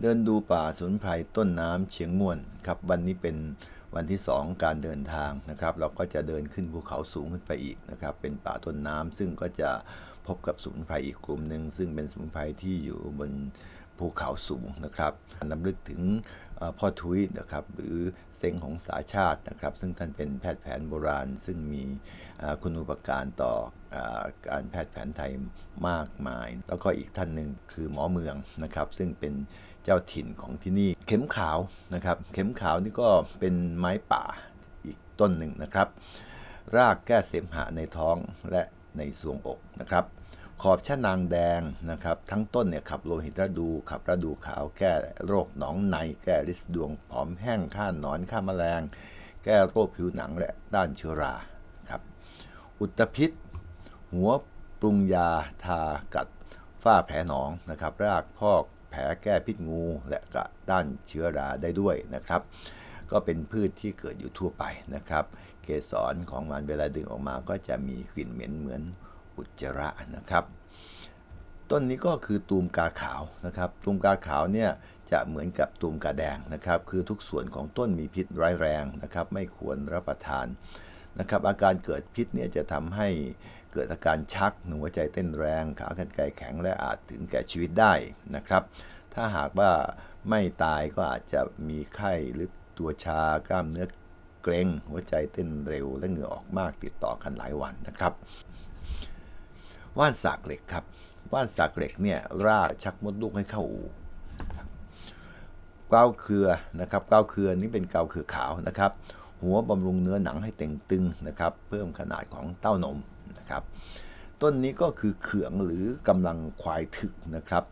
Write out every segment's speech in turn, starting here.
เดินดูป่าสมุนไพรต้นน้ำเชียงม่วนครับวันนี้เป็นวันที่ 2 การเดินทางนะครับ เราก็จะเดินขึ้นภูเขาสูงขึ้นไปอีกนะครับ เป็นป่าต้นน้ำซึ่งก็จะพบกับสมุนไพรอีกกลุ่มหนึ่งซึ่งเป็นสมุนไพรที่อยู่บนภูเขาสูงนะครับนำลึกถึงพ่อทุยนะครับหรือเซงของสาชาตินะครับ ซึ่งท่านเป็นแพทย์แผนโบราณ ซึ่งมีเอ่อคุณูปการต่อการแพทย์แผนไทยมากมาย แล้วก็อีกท่านหนึ่งคือหมอเมืองนะครับ ซึ่งเป็น เจ้าถิ่นของที่นี่ เข็มขาวนะครับ เข็มขาวนี่ก็เป็นไม้ป่าอีกต้นหนึ่งนะครับ รากแก้เสมหะในท้องและในสวงอกนะครับ ขอบชะนางแดงนะครับ ทั้งต้นเนี่ยขับโลหิตระดูขับระดูขาวแก้โรคหนองในแก้ริดดวงผอมแห้งฆ่าหนอนฆ่าแมลง แก้โรคผิวหนังและต้านเชื้อราครับ อุตพิษ หัวปรุงยาทากัดฝ้าแผลหนองนะครับ รากพอก ผลแก้พิษงู และกระต้านเชื้อราได้ด้วยนะครับ ก็เป็นพืชที่เกิดอยู่ทั่วไปนะครับ เกสรของมันเวลาดึงออกมาก็จะมีกลิ่นเหม็นเหมือนอุจจาระนะครับ ต้นนี้ก็คือตูมกาขาวนะครับ ตูมกาขาวเนี่ยจะเหมือนกับตูมกาแดงนะครับ คือทุกส่วนของต้นมีพิษร้ายแรงนะครับ ไม่ควรรับประทานนะครับ อาการเกิดพิษเนี่ยจะทำให้เกิดอาการชักหัวใจเต้นแรง ขากรรไกรแข็งและอาจถึงแก่ชีวิตได้นะครับ ถ้าหากว่าไม่ตายก็อาจจะมีไข้หรือตัวชากล้ามเนื้อเกร็งหัวใจเต้นเร็ว และเหงื่อออกมากติดต่อกันหลายวันนะครับ ว่านสากเหล็กครับ ว่านสากเหล็กเนี่ยรากชักมดลูกให้เข้าอู่ครับเกาเครือนะครับเกาเครือนี้เป็นเกาเครือขาวนะครับ หัวบำรุงเนื้อหนังให้เต่งตึงนะครับ เพิ่มขนาดของเต้านมนะครับ ต้นนี้ก็คือเขืองหรือกำลังควายถึกนะครับ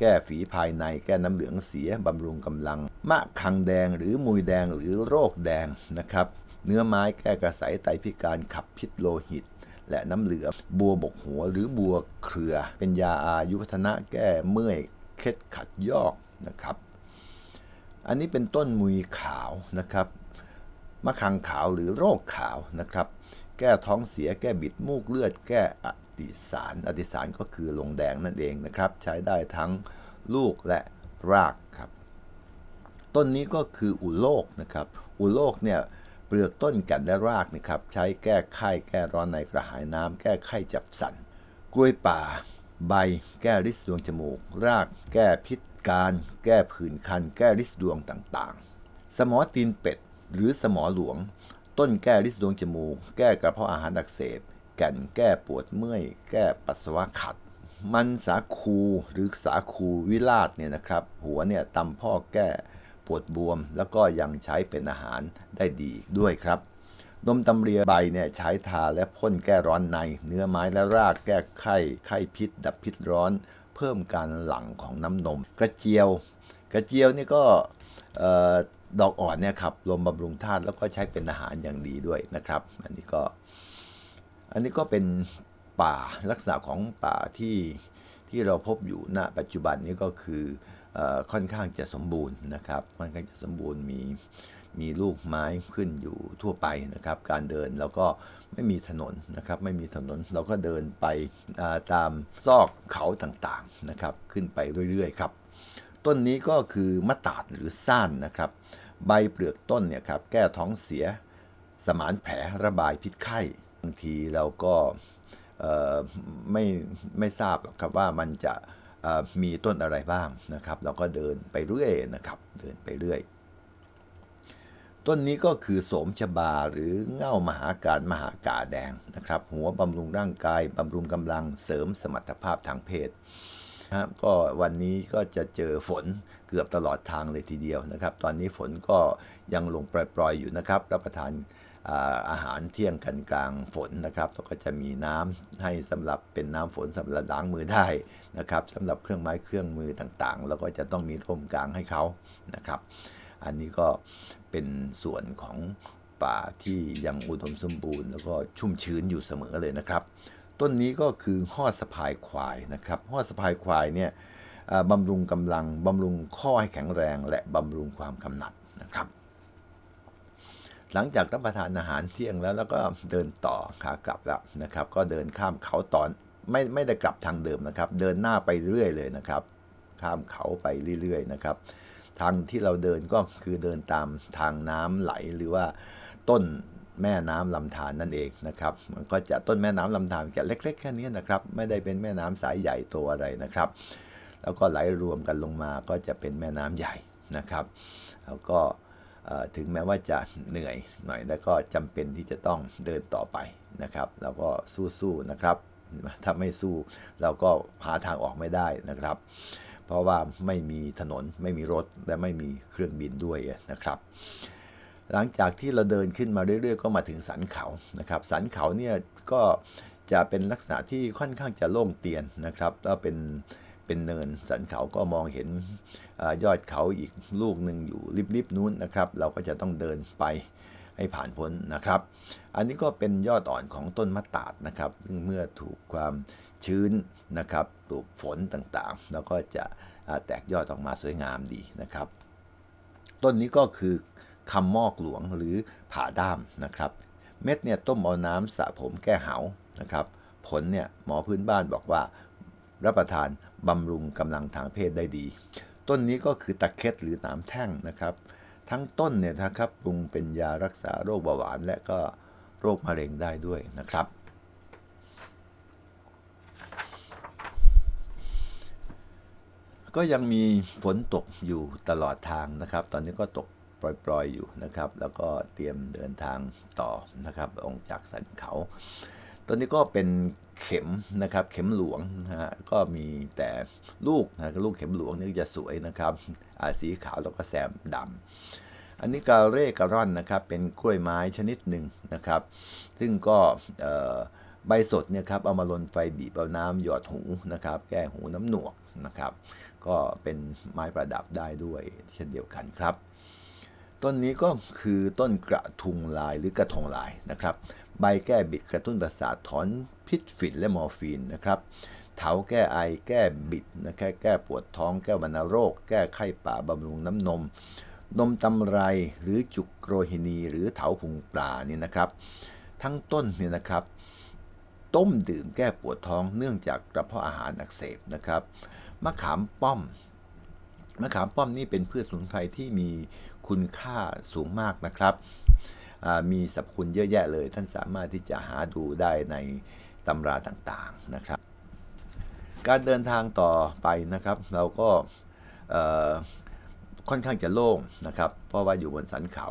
แก้ฝีภายในแก้น้ำเหลืองเสียบำรุงกำลัง มะคังแดงหรือมุยแดงหรือโรคแดงนะครับ เนื้อไม้แก้กระสายไตพิการขับพิษโลหิต และน้ำเหลืองบัวบกหัวหรือบัวเครือ เป็นยาอายุวัฒนะแก้เมื่อยเคล็ดขัดยอกนะครับ อันนี้เป็นต้นมุยขาวนะครับมะขังขาวหรือโรคขาวนะครับ แก้ท้องเสียแก้บิดมูกเลือด แก้อ ติสาร อติสารก็คือลงแดงนั่นเองนะครับ ใช้ได้ทั้งลูกและรากครับ ต้นนี้ก็คืออุโลกนะครับ อุโลกเนี่ยเปลือกต้นแก่นและรากนะครับ ใช้แก้ไข้แก้ร้อนในกระหายน้ำแก้ไข้จับสันกล้วยป่า ใบ แก้ริดดวงจมูก ราก แก้พิษการ แก้ผื่นคัน แก้ริดดวงต่างๆ สมอตีนเป็ด หรือสมอหลวง ต้นแก้ริดดวงจมูก แก้กระเพาะอาหารอักเสบ แก่น แก้ปวดเมื่อย แก้ปัสสาวะขัด มันสาคูหรือสาคูวิราชเนี่ยนะครับ หัวเนี่ยตำพ่อแก้ปวดบวม แล้วก็ยังใช้เป็นอาหารได้ดีด้วยครับนมตำเรียใบเนี่ยใช้ทาและพ่นแก้ร้อนใน เนื้อไม้และรากแก้ไข้ไข้พิษ ดับพิษร้อน เพิ่มการหลั่งของน้ำนม กระเจียว กระเจียวนี่ก็ดอกอ่อนเนี่ยครับลมบำรุงธาตุแล้วก็ใช้เป็นอาหารอย่างดีด้วยนะครับ อันนี้ก็ อันนี้ก็เป็นป่าลักษณะของป่าที่ที่เราพบอยู่ณปัจจุบันนี้ก็คืออค่อนข้างจะสมบูรณ์นะครับค่อนข้างจะสมบูรณ์มีมีลูกไม้ขึ้นอยู่ทั่วไปนะครับ การเดินเราก็ไม่มีถนนนะครับ ไม่มีถนนเราก็เดินไปาตามซอกเขาต่างๆนะครับ ขึ้นไปเรื่อยๆครับ ต้นนี้ก็คือมะตาดหรือซ่านนะครับ ใบเปลือกต้นเนี่ยครับแก้ท้องเสียสมานแผลระบายพิษไข้ บางทีเราก็ไม่ไม่ทราบหรอกครับว่ามันจะมีต้นอะไรบ้างนะครับ เราก็เดินไปเรื่อยนะครับ เดินไปเรื่อย ต้นนี้ก็คือโสมชบาหรือเง่ามหาการมหากาแดงนะครับ หัวบำรุงร่างกายบำรุงกำลังเสริมสมรรถภาพทางเพศนะครับก็วันนี้ก็จะเจอฝนเกือบตลอดทางเลยทีเดียวนะครับ ตอนนี้ฝนก็ยังลงปล่อยๆอยู่นะครับ รับประทาน อาหารเที่ยงกันกลางฝนนะครับก็จะมีน้ำให้สำหรับเป็นน้ำฝนสำหรับล้างมือได้นะครับสำหรับเครื่องไม้เครื่องมือต่างๆ แล้วก็จะต้องมีร่มกลางให้เขานะครับ อันนี้ก็เป็นส่วนของป่าที่ยังอุดมสมบูรณ์ แล้วก็ชุ่มชื้นอยู่เสมอเลยนะครับ ต้นนี้ก็คือห่อสะพายควายนะครับห่อสะพายควายเนี่ยบำรุงกำลังบำรุงข้อให้แข็งแรง และบำรุงความกำหนัดนะครับ หลังจากรับประทานอาหารเที่ยงแล้วแล้วก็เดินต่อขากลับแล้วนะครับ ก็เดินข้ามเขาตอนไม่ไม่ได้กลับทางเดิมนะครับ เดินหน้าไปเรื่อยเลยนะครับ ข้ามเขาไปเรื่อยๆนะครับ ทางที่เราเดินก็คือเดินตามทางน้ำไหลหรือว่าต้นแม่น้ำลำธารนั่นเองนะครับ มันก็จะต้นแม่น้ำลำธารจะเล็ก ๆ แค่นี้นะครับ ไม่ได้เป็นแม่น้ำสายใหญ่ตัวอะไรนะครับ แล้วก็ไหลรวมกันลงมาก็จะเป็นแม่น้ำใหญ่นะครับ แล้วก็ ถึงแม้ว่าจะเหนื่อยหน่อยแล้วก็จำเป็นที่จะต้องเดินต่อไปนะครับแล้วก็สู้ๆนะครับ ถ้าไม่สู้เราก็หาทางออกไม่ได้นะครับ เพราะว่าไม่มีถนนไม่มีรถและไม่มีเครื่องบินด้วยนะครับ หลังจากที่เราเดินขึ้นมาเรื่อยๆ ก็มาถึงสันเขานะครับสันเขาเนี่ยก็จะเป็นลักษณะที่ค่อนข้างจะโล่งเตียนนะครับแล้วเป็น เป็นเนิน สันเขาก็มองเห็นอยอดเขาอีกลูกหนึ่งอยู่ริบๆนู้นนะครับ เราก็จะต้องเดินไปให้ผ่านพ้นนะครับ อันนี้ก็เป็นยอดอ่อนของต้นมะตาดนะครับเมื่อถูกความชื้นนะครับถูกฝนต่างๆ แล้วก็จะแตกยอดออกมาสวยงามดีนะครับ ต้นนี้ก็คือคำมอกหลวงหรือผ่าด้ามนะครับ เม็ดเนี่ยต้มเอาน้ำสระผมแก้เหานะครับ ผลเนี่ยหมอพื้นบ้านบอกว่า รับประทานบำรุงกำลังทางเพศได้ดี ต้นนี้ก็คือตะเค็ดหรือหนามแท่งนะครับ ทั้งต้นเนี่ยนะครับปรุงเป็นยารักษาโรคเบาหวานและก็โรคมะเร็งได้ด้วยนะครับ ก็ยังมีฝนตกอยู่ตลอดทางนะครับ ตอนนี้ก็ตกปล่อยๆอยู่นะครับ แล้วก็เตรียมเดินทางต่อนะครับออกจากสันเขา ตัวนี้ก็เป็นเข็มนะครับ เข็มหลวงนะฮะก็มีแต่ลูกนะลูกเข็มหลวงนี่จะสวยนะครับอาสีขาวแล้วก็แซมดำอันนี้กาเร่กระร่อนนะครับเป็นกล้วยไม้ชนิดหนึ่งนะครับ ซึ่งก็ใบสดเนี่ยครับเอามาลนไฟบีบเอาน้ำหยอดหูนะครับ แก้หูน้ำหนวกนะครับ ก็เป็นไม้ประดับได้ด้วยเช่นเดียวกันครับ ต้นนี้ก็คือต้นกระทุงลายหรือกระทงลายนะครับ ใบแก้บิดกระตุ้นประสาทถอนพิษฝิ่นและมอร์ฟีนนะครับเถาแก้ไอแก้บิดนะแก้แก้ปวดท้องแก้วัณโรค แก้ไข้ป่าบำรุงน้ำนม นมตำไรหรือจุกโกรหินีหรือเถาพุงปลานี่นะครับ ทั้งต้นเนี่ยนะครับ ต้มดื่มแก้ปวดท้องเนื่องจากกระเพาะอาหารอักเสบนะครับมะขามป้อม มะขามป้อมนี่เป็นพืชสมุนไพรที่มีคุณค่าสูงมากนะครับ มีสรรพคุณเยอะแยะเลย ท่านสามารถที่จะหาดูได้ในตำราต่างๆนะครับ การเดินทางต่อไปนะครับ เราก็ค่อนข้างจะโล่งนะครับ เพราะว่าอยู่บนสันเขา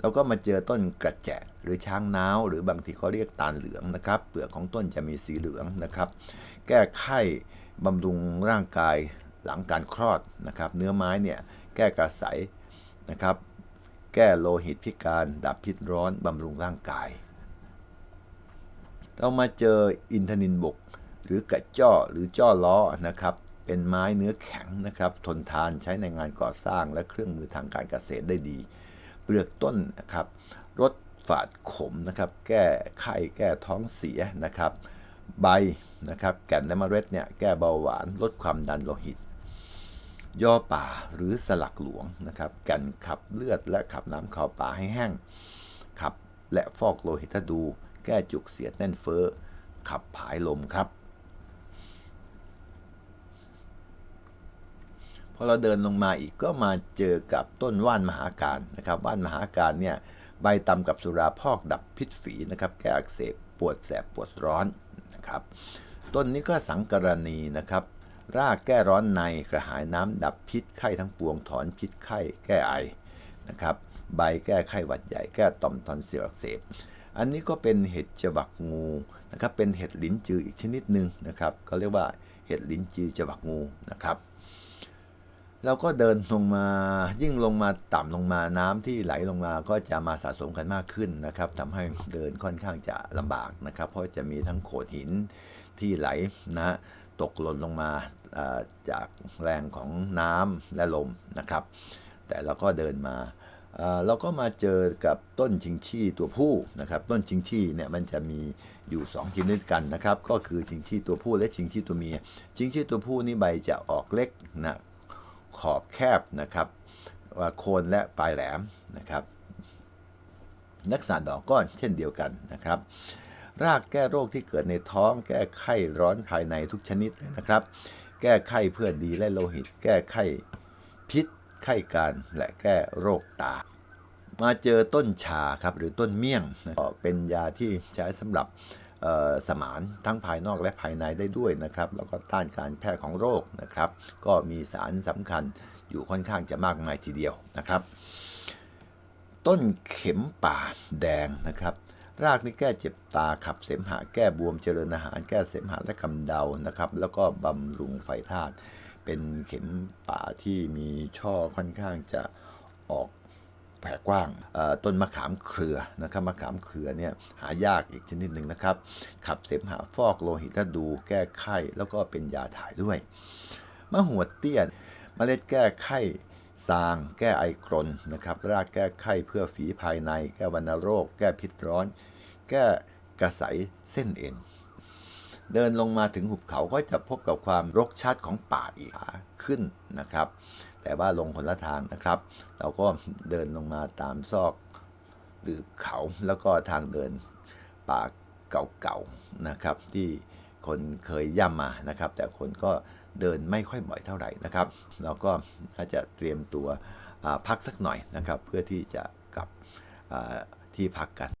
เราก็มาเจอต้นกระแจะหรือช้างน้าวหรือบางทีเขาเรียกตาลเหลืองนะครับ เปลือกของต้นจะมีสีเหลืองนะครับ แก้ไข้บำรุงร่างกาย หลังการคลอดนะครับ เนื้อไม้เนี่ยแก้กระสายนะครับ แก้โลหิตพิการ ดับพิษร้อน บำรุงร่างกาย เรามาเจออินทนินบก หรือกระจ้อหรือจ้อล้อนะครับ เป็นไม้เนื้อแข็งนะครับ ทนทานใช้ในงานก่อสร้างและเครื่องมือทางการเกษตรได้ดี เปลือกต้นนะครับรสฝาดขมนะครับ แก้ไข้แก้ท้องเสียนะครับ ใบนะครับ แก่นและเมล็ดเนี่ย แก้เบาหวาน ลดความดันโลหิต ย่อป่าหรือสลักหลวงนะครับก่นขับเลือดและขับน้ำข้าป่าให้แห้ง ขับและฟอกโลหิตถ้าดู แก้จุกเสียดแน่นเฟ้อ ขับผายลมครับ พอเราเดินลงมาอีกก็มาเจอกับต้นว่านมหาการนะครับ ว่านมหาการเนี่ยใบตำกับสุราพอกดับพิษฝีนะครับ แก้อักเสบปวดแสบปวดร้อนนะครับ ต้นนี้ก็สังกรณีนะครับ รากแก้ร้อนในกระหายน้ำดับพิษไข้ทั้งปวงถอนพิษไข้แก้ไอนะครับใบแก้ไข้หวัดใหญ่แก้ต่อมทอนซิลอักเสบ อันนี้ก็เป็นเห็ดจวักงูนะครับเป็นเห็ดลิ้นจืออีกชนิดหนึ่งนะครับเขาเรียกว่าเห็ดลิ้นจือจวักงูนะครับเราก็เดินลงมายิ่งลงมาต่ำลงมาน้ำที่ไหลลงมาก็จะมาสะสมกันมากขึ้นนะครับทำให้เดินค่อนข้างจะลำบากนะครับ เพราะจะมีทั้งโขดหินที่ไหลนะตกหล่นลงมาอ่า จากแรงของน้ำและลมนะครับ แต่เราก็เดินมาเราก็มาเจอกับต้นชิงชี่ตัวผู้นะครับ ต้นชิงชี่เนี่ยมันจะมีอยู่ 2 ชนิดกันนะครับ ก็คือชิงชี่ตัวผู้และชิงชี่ตัวเมีย ชิงชี่ตัวผู้นี่ใบจะออกเล็กนะขอบแคบนะครับโคนและปลายแหลมนะครับลักษณะดอกก็เช่นเดียวกันนะครับ รากแก้โรคที่เกิดในท้องแก้ไข้ร้อนภายในทุกชนิดเลยนะครับ แก้ไข้เพื่อดีและโลหิต แก้ไข้พิษ ไข้การและแก้โรคตา มาเจอต้นชาครับหรือต้นเมี่ยงก็เป็นยาที่ใช้สำหรับสมานทั้งภายนอกและภายในได้ด้วยนะครับ แล้วก็ต้านการแพร่ของโรคนะครับ ก็มีสารสำคัญอยู่ค่อนข้างจะมากมายทีเดียวนะครับ ต้นเข็มป่าแดงนะครับ รากนี่แก้เจ็บตาขับเสมหะแก้บวมเจริญอาหาร แก้เสมหะและกำเดานะครับ แล้วก็บำรุงไฟธาตุเป็นเข็มป่าที่มีช่อค่อนข้างจะออกแผ่กว้างอ่อต้นมะขามเครือนะครับมะขามเครือเนี่ยหายากอีกชนิดหนึ่งนะครับ ขับเสมหะฟอกโลหิตและดูแก้ไข้แล้วก็เป็นยาถ่ายด้วยมะหัวเตี้ยนเมล็ดแก้ไข้ซางแก้ไอกรนนะครับ รากแก้ไข้เพื่อฝีภายใน แก้วัณโรค แก้พิษร้อน แก้กระใสเส้นเอ็น เดินลงมาถึงหุบเขาก็จะพบกับความรกชัดของป่าอีกขาขึ้นนะครับ แต่ว่าลงคนละทางนะครับ เราก็เดินลงมาตามซอกหรือเขาแล้วก็ทางเดินป่าเก่าๆนะครับ ที่คนเคยย่ำมานะครับ แต่คนก็เดินไม่ค่อยบ่อยเท่าไหร่นะครับ เราก็น่าจะเตรียมตัวพักสักหน่อยนะครับ เพื่อที่จะกลับที่พักกัน